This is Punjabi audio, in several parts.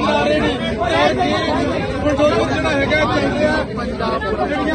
ਨਾਰੇ ਨੇ ਇਹ ਜਿਹੜਾ ਹੈਗਾ ਚੰਗਿਆ ਪੰਜਾਬ ਜਿਹੜੀਆਂ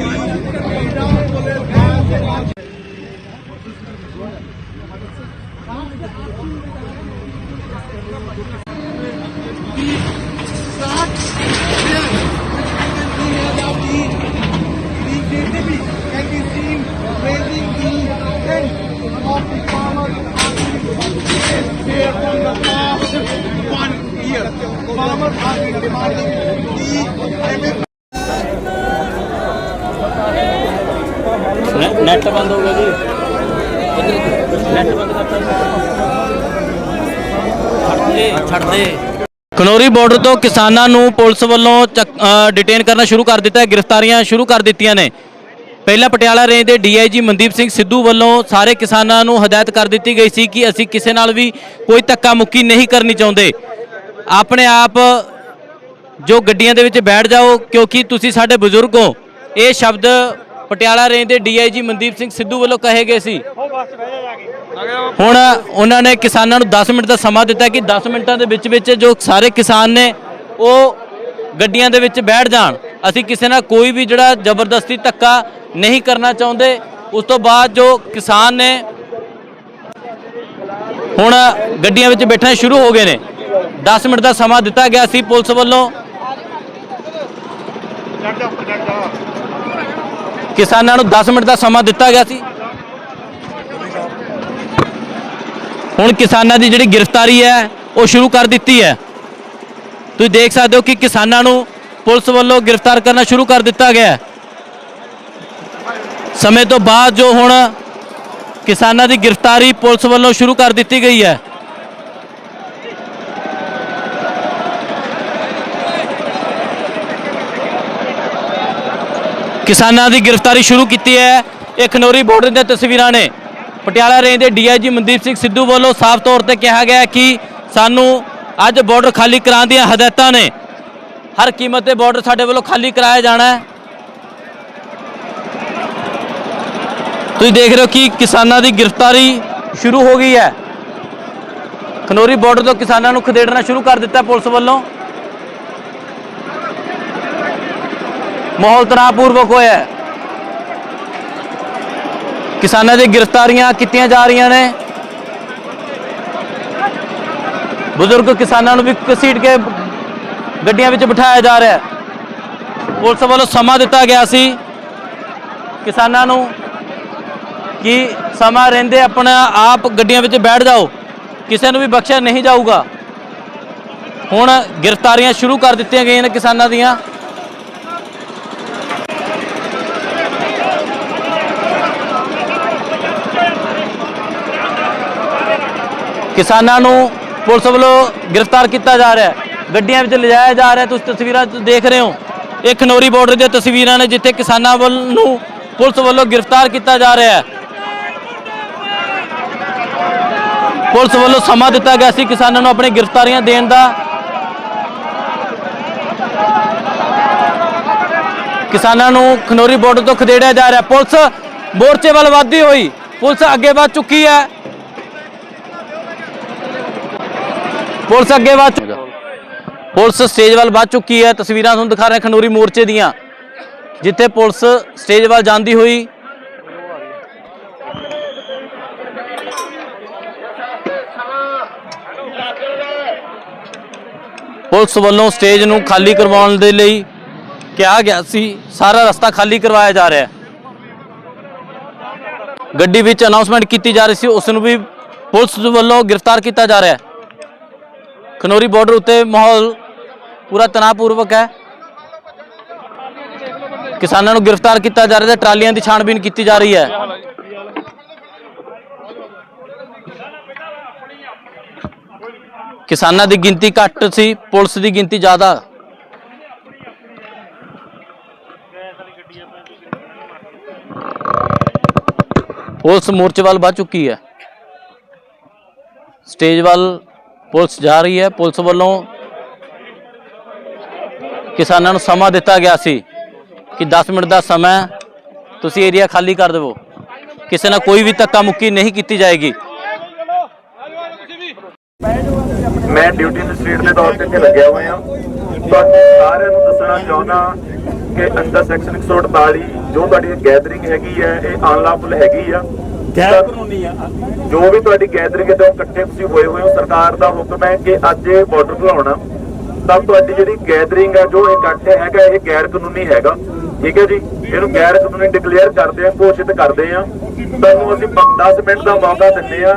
Thank you. ਨੈਟ ਬੰਦ ਹੋ ਗਿਆ ਜੀ। ਨੈਟ ਬੰਦ ਕਰਤਾ ਛੱਡ ਦੇ ਛੱਡ ਬਾਰਡਰ ਤੋਂ ਕਿਸਾਨਾਂ ਨੂੰ ਪੁਲਿਸ ਵੱਲੋਂ ਚੱਕ- ਡਿਟੇਨ ਕਰਨਾ ਸ਼ੁਰੂ ਕਰ ਦਿੱਤਾ ਹੈ, ਗ੍ਰਿਫਤਾਰੀਆਂ ਸ਼ੁਰੂ ਕਰ ਦਿੱਤੀਆਂ ਨੇ। ਪਹਿਲਾਂ ਪਟਿਆਲਾ ਰੇਂਜ ਦੇ ਡੀਆਈਜੀ ਮਨਦੀਪ ਸਿੰਘ ਸਿੱਧੂ ਵੱਲੋਂ ਸਾਰੇ ਕਿਸਾਨਾਂ ਨੂੰ ਹਦਾਇਤ ਕਰ ਦਿੱਤੀ ਗਈ ਸੀ ਕਿ ਅਸੀਂ ਕਿਸੇ ਨਾਲ ਵੀ ਕੋਈ ਧੱਕਾ ਮੁੱਕੀ ਨਹੀਂ ਕਰਨੀ ਚਾਹੁੰਦੇ। ਆਪਣੇ ਆਪ ਜੋ ਗੱਡੀਆਂ ਦੇ ਵਿੱਚ ਬੈਠ ਜਾਓ, ਕਿਉਂਕਿ ਤੁਸੀਂ ਸਾਡੇ ਬਜ਼ੁਰਗ ਹੋ। ਇਹ ਸ਼ਬਦ ਪਟਿਆਲਾ ਰੇਂਜ ਦੇ ਡੀਆਈਜੀ ਮਨਦੀਪ ਸਿੰਘ ਸਿੱਧੂ ਵੱਲੋਂ ਕਹੇ ਗਏ ਸੀ। ਹੁਣ ਉਹਨਾਂ ਨੇ ਕਿਸਾਨਾਂ ਨੂੰ 10 ਮਿੰਟ ਦਾ ਸਮਾਂ ਦਿੱਤਾ ਕਿ 10 ਮਿੰਟਾਂ ਦੇ ਵਿੱਚ ਵਿੱਚ ਜੋ ਸਾਰੇ ਕਿਸਾਨ ਨੇ ਉਹ ਗੱਡੀਆਂ ਦੇ ਵਿੱਚ ਬੈਠ ਜਾਣ। ਅਸੀਂ ਕਿਸੇ ਨਾਲ ਕੋਈ ਵੀ ਜਿਹੜਾ ਜ਼ਬਰਦਸਤੀ ਧੱਕਾ ਨਹੀਂ ਕਰਨਾ ਚਾਹੁੰਦੇ। ਉਸ ਤੋਂ ਬਾਅਦ ਜੋ ਕਿਸਾਨ ਨੇ ਹੁਣ ਗੱਡੀਆਂ ਵਿੱਚ ਬੈਠਣਾ ਸ਼ੁਰੂ ਹੋ ਗਏ ਨੇ। 10 ਮਿੰਟ ਦਾ ਸਮਾਂ ਦਿੱਤਾ ਗਿਆ ਸੀ ਪੁਲਿਸ ਵੱਲੋਂ। ਕਿਸਾਨਾਂ ਨੂੰ 10 ਮਿੰਟ ਦਾ ਸਮਾਂ ਦਿੱਤਾ ਗਿਆ ਸੀ। ਹੁਣ ਕਿਸਾਨਾਂ ਦੀ ਜਿਹੜੀ ਗ੍ਰਿਫਤਾਰੀ ਹੈ, ਉਹ ਸ਼ੁਰੂ ਕਰ ਦਿੱਤੀ ਹੈ। ਤੁਸੀਂ ਦੇਖ ਸਕਦੇ ਹੋ ਕਿ ਕਿਸਾਨਾਂ ਨੂੰ ਪੁਲਿਸ ਵੱਲੋਂ ਗ੍ਰਿਫਤਾਰ ਕਰਨਾ ਸ਼ੁਰੂ ਕਰ ਦਿੱਤਾ ਗਿਆ ਸਮੇਂ ਤੋਂ ਬਾਅਦ ਜੋ ਹੁਣ ਕਿਸਾਨਾਂ ਦੀ ਗ੍ਰਿਫਤਾਰੀ ਪੁਲਿਸ ਵੱਲੋਂ ਸ਼ੁਰੂ ਕਰ ਦਿੱਤੀ ਗਈ ਹੈ ਕਿਸਾਨਾਂ ਦੀ ਗ੍ਰਿਫਤਾਰੀ ਸ਼ੁਰੂ ਕੀਤੀ ਹੈ। ਇਹ ਖਨੌਰੀ ਬਾਰਡਰ ਦੀਆਂ ਤਸਵੀਰਾਂ ਨੇ। ਪਟਿਆਲਾ ਰੇਂਜ ਦੇ ਡੀਆਈਜੀ ਮਨਦੀਪ ਸਿੰਘ ਸਿੱਧੂ ਵੱਲੋਂ ਸਾਫ਼ ਤੌਰ ਤੇ ਕਿਹਾ ਗਿਆ ਕਿ ਸਾਨੂੰ ਅੱਜ ਬਾਰਡਰ ਖਾਲੀ ਕਰਾਉਣ ਦੀਆਂ ਹਦਾਇਤਾਂ ਨੇ। ਹਰ ਕੀਮਤ ਤੇ ਬਾਰਡਰ ਸਾਡੇ ਵੱਲੋਂ ਖਾਲੀ ਕਰਾਇਆ ਜਾਣਾ ਹੈ। ਤੁਸੀਂ ਦੇਖ ਰਹੇ ਹੋ ਕਿ ਕਿਸਾਨਾਂ ਦੀ ਗ੍ਰਿਫਤਾਰੀ ਸ਼ੁਰੂ ਹੋ ਗਈ ਹੈ। ਖਨੌਰੀ ਬਾਰਡਰ ਤੋਂ ਕਿਸਾਨਾਂ ਨੂੰ ਖਦੇੜਨਾ ਸ਼ੁਰੂ ਕਰ ਦਿੱਤਾ ਪੁਲਿਸ ਵੱਲੋਂ। ਮਾਹੌਲ ਤਣਾਅਪੂਰਵਕ ਹੋਇਆ ਹੈ। ਕਿਸਾਨਾਂ ਦੀ ਗ੍ਰਿਫਤਾਰੀਆਂ ਕੀਤੀਆਂ ਜਾ ਰਹੀਆਂ ਨੇ। ਬਜ਼ੁਰਗ ਕਿਸਾਨਾਂ ਨੂੰ ਵੀ ਘਸੀਟ ਕੇ ਗੱਡੀਆਂ ਵਿੱਚ ਬਿਠਾਇਆ ਜਾ ਰਿਹਾ ਹੈ। ਪੁਲਿਸ ਵੱਲੋਂ ਸਮਾਂ ਦਿੱਤਾ ਗਿਆ ਸੀ। ਕਿਸਾਨਾਂ ਨੂੰ ਕਿ ਸਮਾਂ ਰਹਿੰਦੇ ਆਪਣਾ ਆਪ ਗੱਡੀਆਂ ਵਿੱਚ ਬੈਠ ਜਾਓ। ਕਿਸੇ ਨੂੰ ਵੀ ਬਖਸ਼ਿਆ ਨਹੀਂ ਜਾਊਗਾ। ਹੁਣ ਗ੍ਰਿਫਤਾਰੀਆਂ ਸ਼ੁਰੂ ਕਰ ਦਿੱਤੀਆਂ ਗਈਆਂ ਨੇ ਕਿਸਾਨਾਂ ਦੀਆਂ। ਕਿਸਾਨਾਂ ਨੂੰ ਪੁਲਿਸ ਵੱਲੋਂ ਗ੍ਰਿਫਤਾਰ ਕੀਤਾ ਜਾ ਰਿਹਾ ਹੈ। ਗੱਡੀਆਂ ਵਿੱਚ ਲਿਜਾਇਆ ਜਾ ਰਿਹਾ ਤੁਸੀਂ ਤਸਵੀਰਾਂ ਦੇਖ ਰਹੇ ਹੋ। ਇਹ ਖਨੌਰੀ ਬਾਰਡਰ ਦੀਆਂ ਤਸਵੀਰਾਂ ਨੇ ਜਿੱਥੇ ਕਿਸਾਨਾਂ ਵੱਲ ਨੂੰ ਪੁਲਿਸ ਵੱਲੋਂ ਗ੍ਰਿਫਤਾਰ ਕੀਤਾ ਜਾ ਰਿਹਾ ਹੈ। ਪੁਲਿਸ ਵੱਲੋਂ ਸਮਾਂ ਦਿੱਤਾ ਗਿਆ ਸੀ ਕਿਸਾਨਾਂ ਨੂੰ ਆਪਣੀ ਗ੍ਰਿਫਤਾਰੀਆਂ ਦੇਣ ਦਾ। ਕਿਸਾਨਾਂ ਨੂੰ ਖਨੌਰੀ ਬਾਰਡਰ ਤੋਂ ਖਦੇੜਿਆ ਜਾ ਰਿਹਾ। ਪੁਲਿਸ ਮੋਰਚੇ ਵੱਲ ਵਧਦੀ ਹੋਈ। ਪੁਲਿਸ ਅੱਗੇ ਵੱਧ ਚੁੱਕੀ ਹੈ। ਪੁਲਿਸ ਅੱਗੇ ਵੱਧ ਚੁ- ਪੁਲਿਸ ਸਟੇਜ ਵੱਲ ਵੱਧ ਚੁੱਕੀ ਹੈ। ਤਸਵੀਰਾਂ ਤੁਹਾਨੂੰ ਦਿਖਾ ਰਹੇ ਖਨੌਰੀ ਮੋਰਚੇ ਦੀਆਂ, ਜਿੱਥੇ ਪੁਲਿਸ ਸਟੇਜ ਵੱਲ ਜਾਂਦੀ ਹੋਈ। ਪੁਲਿਸ ਵੱਲੋਂ ਸਟੇਜ ਨੂੰ ਖਾਲੀ ਕਰਵਾਉਣ ਦੇ ਲਈ ਕਿਹਾ ਗਿਆ ਸੀ। ਸਾਰਾ ਰਸਤਾ ਖਾਲੀ ਕਰਵਾਇਆ ਜਾ ਰਿਹਾ ਹੈ। ਗੱਡੀ ਵਿੱਚ ਅਨਾਉਂਸਮੈਂਟ ਕੀਤੀ ਜਾ ਰਹੀ ਸੀ। ਉਸ ਨੂੰ ਵੀ ਪੁਲਿਸ ਵੱਲੋਂ ਗ੍ਰਿਫਤਾਰ ਕੀਤਾ ਜਾ ਰਿਹਾ ਹੈ। ਖਨੋਰੀ ਬਾਰਡਰ ਉੱਤੇ ਮਾਹੌਲ ਪੂਰਾ ਤਣਾਅਪੂਰਵਕ ਹੈ। ਕਿਸਾਨਾਂ ਨੂੰ ਗ੍ਰਿਫਤਾਰ ਕੀਤਾ ਜਾ ਰਿਹਾ ਹੈ ਟਰਾਲੀਆਂ ਦੀ ਛਾਣਬੀਨ ਕੀਤੀ ਜਾ ਰਹੀ ਹੈ। ਕਿਸਾਨਾਂ ਦੀ ਗਿਣਤੀ ਘੱਟ ਸੀ, ਪੁਲਿਸ ਦੀ ਗਿਣਤੀ ਜ਼ਿਆਦਾ। ਪੁਲਿਸ ਮੋਰਚੇ ਵੱਲ ਵੱਧ ਚੁੱਕੀ ਹੈ। ਸਟੇਜ ਵੱਲ ਪੁਲਿਸ ਜਾ ਰਹੀ ਹੈ। ਪੁਲਿਸ ਵੱਲੋਂ ਕਿਸਾਨਾਂ ਨੂੰ ਸਮਾਂ ਦਿੱਤਾ ਗਿਆ ਸੀ ਕਿ 10 ਮਿੰਟ ਦਾ ਸਮਾਂ ਤੁਸੀਂ ਏਰੀਆ ਖਾਲੀ ਕਰ ਦੇਵੋ। ਕਿਸੇ ਨਾਲ ਕੋਈ ਵੀ ਧੱਕਾ ਮੁੱਕੀ ਨਹੀਂ ਕੀਤੀ ਜਾਏਗੀ। ਮੈਂ ਡਿਊਟੀ ਮਜਿਸਟ੍ਰੇਟ ਦੇ ਤੌਰ ਤੇ ਇੱਥੇ ਲੱਗਿਆ ਹੋਇਆ ਤੁਹਾਨੂੰ ਸਾਰਿਆਂ ਨੂੰ ਦੱਸਣਾ ਚਾਹੁੰਦਾ ਕਿ ਅੰਡਰ ਸੈਕਸ਼ਨ 148 ਜੋ ਤੁਹਾਡੀ ਗੈਦਰਿੰਗ ਹੈਗੀ ਹੈ, ਇਹ ਅਨਲਾਫੁਲ ਹੈਗੀ ਆ। ਗੈਰ ਕਾਨੂੰਨੀ ਆ? ਜੋ ਵੀ ਤੁਹਾਡੀ ਗੈਦਰਿੰਗ ਹੈ ਤੇ ਉਹ ਇਕੱਠੇ ਤੁਸੀਂ ਹੋਏ ਹੋਏ ਹੋ ਸਰਕਾਰ ਦਾ ਹੁਕਮ ਹੈ ਕਿ ਅੱਜ ਇਹ ਬਾਰਡਰ ਖੁਲਾਉਣਾ ਤਾਂ ਤੁਹਾਡੀ ਜਿਹੜੀ ਗੈਦਰਿੰਗ ਹੈ ਜੋ ਇਕੱਠ ਹੈਗਾ ਇਹ ਗੈਰ ਕਾਨੂੰਨੀ ਹੈਗਾ। ਠੀਕ ਹੈ ਜੀ? ਇਹਨੂੰ ਗੈਰ ਕਾਨੂੰਨੀ ਡਿਕਲੇਅਰ ਕਰਦੇ ਆ, ਘੋਸ਼ਿਤ ਕਰਦੇ ਆ। ਤੁਹਾਨੂੰ ਅਸੀਂ 10 ਮਿੰਟ ਦਾ ਮੌਕਾ ਦਿੰਦੇ ਆ।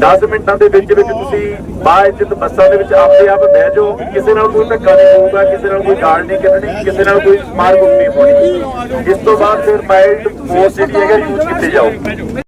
10 ਮਿੰਟਾਂ ਦੇ ਵਿੱਚ ਵਿੱਚ ਤੁਸੀਂ ਬਾਇਜ਼ਤ ਬੱਸਾਂ ਦੇ ਵਿੱਚ ਆਪਦੇ ਆਪ ਬਹਿ ਜਾਓ। ਕਿਸੇ ਨਾਲ ਕੋਈ ਧੱਕਾ ਨਹੀਂ ਹੋਊਗਾ, ਕਿਸੇ ਨਾਲ ਕੋਈ ਗਾਲ ਨਹੀਂ ਕੱਢਣੀ, ਕਿਸੇ ਨਾਲ ਕੋਈ ਮਾਰ ਕੁੱਟ ਨਹੀਂ ਹੋਣੀ। ਇਸ ਤੋਂ ਬਾਅਦ ਫਿਰ ਮਾਈਲਡ ਫੋਰਸ ਜਿਹੜੀ ਹੈਗਾ ਯੂਜ਼ ਕੀਤੀ ਜਾਊਗੀ।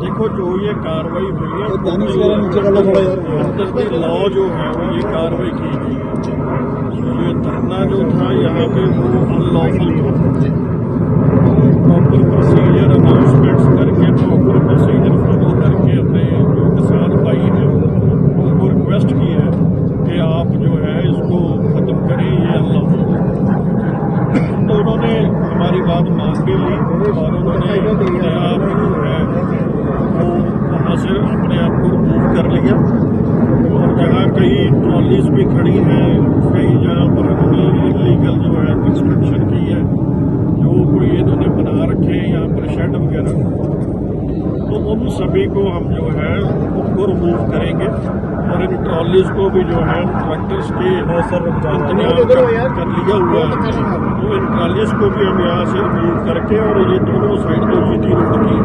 دیکھو جو یہ کاروائی ہوئی ہے لا جو ہے وہ یہ کاروائی کی گئی۔ یہ دھرنا جو تھا یہاں پہ وہ انلافل تھا۔ پراپر پروسیجر اناؤنسمنٹس کر کے پراپر پروسیجر بعد مانگ بھی لی اور انہوں نے نیا وہ وہاں سے اپنے آپ کو موو کر لیا۔ اور جہاں کئی ٹرالیز بھی کھڑی ہیں، کئی جگہ پر لیگل جو ہے کنسٹرکشن کی ہے، جو کوئی انہوں نے بنا رکھے ہیں، یہاں پر شیڈ وغیرہ۔ تو ان سبھی کو ہم جو ہے ان کو رموو کریں گے۔ ان ٹرالیز کو بھی جو ہے ٹریکٹرس کے کر لیا ہوا ہے۔ تو ان ٹرالیز کو بھی ہم یہاں سے ریموو کر کے اور یہ دونوں سائڈ جو یہ روڈ کی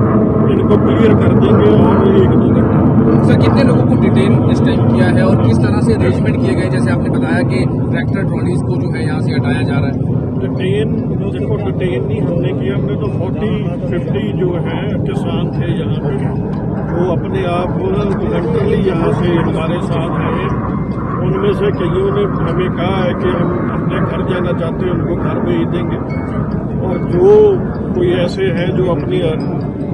ان کو کلیئر کر دیں گے اور ایک دو گھنٹے۔ سر کتنے لوگوں کو ڈیٹین اس ٹائم کیا ہے اور کس طرح سے ارینجمنٹ کیے گئے؟ جیسے آپ نے بتایا کہ ٹریکٹر ٹرالیز کو جو ہے یہاں سے ہٹایا جا رہا ہے۔ ڈیٹین جن کو ڈیٹین نہیں ہم نے کیا ہم نے تو فورٹی ففٹی جو ہیں کسان تھے یہاں پہ وہ اپنے آپ کو سے ہمارے ساتھ ہیں۔ ان میں سے کئیوں نے ہمیں کہا ہے کہ ہم اپنے گھر جانا چاہتے ہیں، ان کو گھر میں ہی دیں گے۔ اور جو کوئی ایسے ہیں جو اپنی،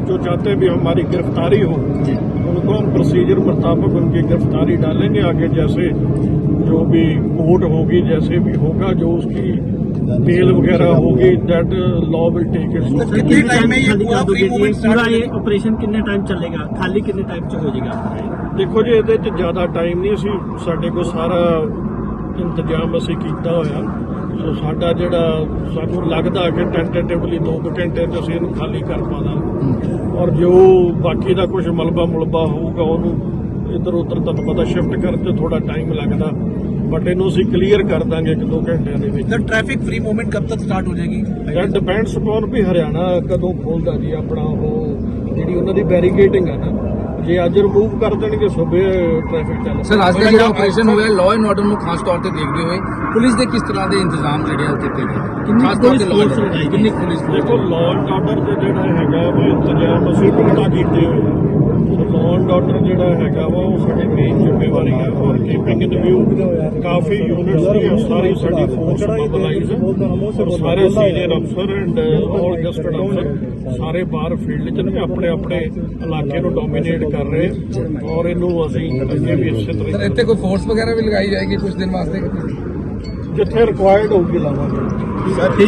جو چاہتے بھی ہماری گرفتاری ہو، ان کو ہم پروسیجر مطابق ان کی گرفتاری ڈالیں گے۔ آگے جیسے جو بھی کوٹ ہوگی، جیسے بھی ہوگا، جو اس کی ਬੇਲ ਵਗੈਰਾ ਹੋ ਗਈ that law will take it ਕਿੰਨੇ ਟਾਈਮ ਇਹ ਪੂਰਾ ਇਹ ਆਪਰੇਸ਼ਨ ਕਿੰਨੇ ਟਾਈਮ ਚੱਲੇਗਾ? ਖਾਲੀ ਕਿੰਨੇ ਟਾਈਮ ਚ ਹੋ ਜਾਏਗਾ? ਦੇਖੋ ਜੀ ਇਹਦੇ ਚ ਜ਼ਿਆਦਾ ਟਾਈਮ ਨਹੀਂ ਅਸੀਂ ਸਾਡੇ ਕੋਲ ਸਾਰਾ ਇੰਤਜ਼ਾਮ ਅਸੀਂ ਕੀਤਾ ਹੋਇਆ। ਸੋ ਸਾਡਾ ਜਿਹੜਾ ਸਾਨੂੰ ਲੱਗਦਾ ਕਿ ਟੈਂਟੇਟਿਵਲੀ 2 ਘੰਟੇ ਚ ਅਸੀਂ ਇਹਨੂੰ ਖਾਲੀ ਕਰ ਪਾਣਾ ਔਰ ਜੋ ਬਾਕੀ ਦਾ ਕੁਝ ਮਲਬਾ ਮੁਲਬਾ ਹੋਊਗਾ ਉਹਨੂੰ ਇੱਧਰ ਉੱਧਰ ਤੁਹਾਨੂੰ ਪਤਾ ਸ਼ਿਫਟ ਕਰਨ ਤੇ ਥੋੜਾ ਟਾਈਮ ਲੱਗਦਾ ਬਟ ਇਹਨੂੰ ਅਸੀਂ ਕਲੀਅਰ ਕਰ ਦਾਂਗੇ ਇੱਕ ਦੋ ਘੰਟਿਆਂ ਦੇ ਵਿੱਚ। ਸਰ ਟ੍ਰੈਫਿਕ ਫ੍ਰੀ ਮੂਵਮੈਂਟ ਕਦ ਤੱਕ ਸਟਾਰਟ ਹੋ ਜਾਏਗੀ? ਦੈਟ ਡਿਪੈਂਡਸ ਅਪਨ ਵੀ ਹਰਿਆਣਾ ਕਦੋਂ ਖੋਲਦਾ ਜੀ ਆਪਣਾ ਉਹ ਜਿਹੜੀ ਉਹਨਾਂ ਦੀ ਬੈਰੀਕੇਡਿੰਗ ਆ ਨਾ ਜੇ ਅੱਜ ਰਿਮੂਵ ਕਰ ਦੇਣਗੇ ਸੂਬੇ ਟ੍ਰੈਫਿਕ ਚੱਲ ਸਰ ਅੱਜ ਦਾ ਜਿਹੜਾ ਆਪਰੇਸ਼ਨ ਹੋਇਆ ਲਾਅ ਐਂਡ ਆਰਡਰ ਨੂੰ ਖਾਸ ਤੌਰ ਤੇ ਦੇਖਦੇ ਹੋਏ ਪੁਲਿਸ ਦੇ ਕਿਸ ਤਰ੍ਹਾਂ ਦੇ ਇੰਤਜ਼ਾਮ ਜਿਹੜੇ ਆ ਉਹ ਕੀਤੇ ਗਏ? ਖਾਸ ਤੌਰ ਤੇ ਲਾਅ ਕਿੰਨੀ ਪੁਲਿਸ ਦੇਖੋ ਲਾਅ ਐਂਡ ਆਰਡਰ ਦੇ ਜਿਹੜਾ ਹੈਗਾ ਉਹ ਇੰਤਜ਼ਾਮ ਅਸੀਂ ਪੂਰਾ ਕੀਤੇ ਹੋਏ ਐਂਡ ਆਰਡਰ ਜਿਹੜਾ ਹੈਗਾ ਵਾ ਉਹ ਸਾਡੀ ਮੇਨ ਜ਼ਿੰਮੇਵਾਰੀ ਹੈ ਔਰ ਕੀਪਿੰਗ ਇਨ ਵਿਊ। ਕਾਫੀ ਯੂਨਿਟਸ ਦੀਆਂ ਸਾਰੀ ਸਾਡੀ ਫੋਰਸ ਮੋਬਿਲਾਈਜ਼ ਔਰ ਸਾਰੇ ਸੀਨੀਅਰ ਅਫਸਰ ਐਂਡ ਆਲ ਗਸਟਡ ਅਫਸਰ ਸਾਰੇ ਬਾਹਰ ਫੀਲਡ 'ਚ ਨੇ ਆਪਣੇ ਆਪਣੇ ਇਲਾਕੇ ਨੂੰ ਡੋਮੀਨੇਟ ਕਰ ਰਹੇ ਔਰ ਇਹਨੂੰ ਅਸੀਂ ਅੱਗੇ ਵੀ ਇਸੇ ਤਰ੍ਹਾਂ ਇੱਥੇ ਕੋਈ ਫੋਰਸ ਵਗੈਰਾ ਵੀ ਲਗਾਈ ਜਾਏਗੀ ਕੁਝ ਦਿਨ ਵਾਸਤੇ? ਜਿੱਥੇ ਰਿਕੁਆਇਰਡ ਹੋਊਗੀ ਲਾਵਾਂਗੇ।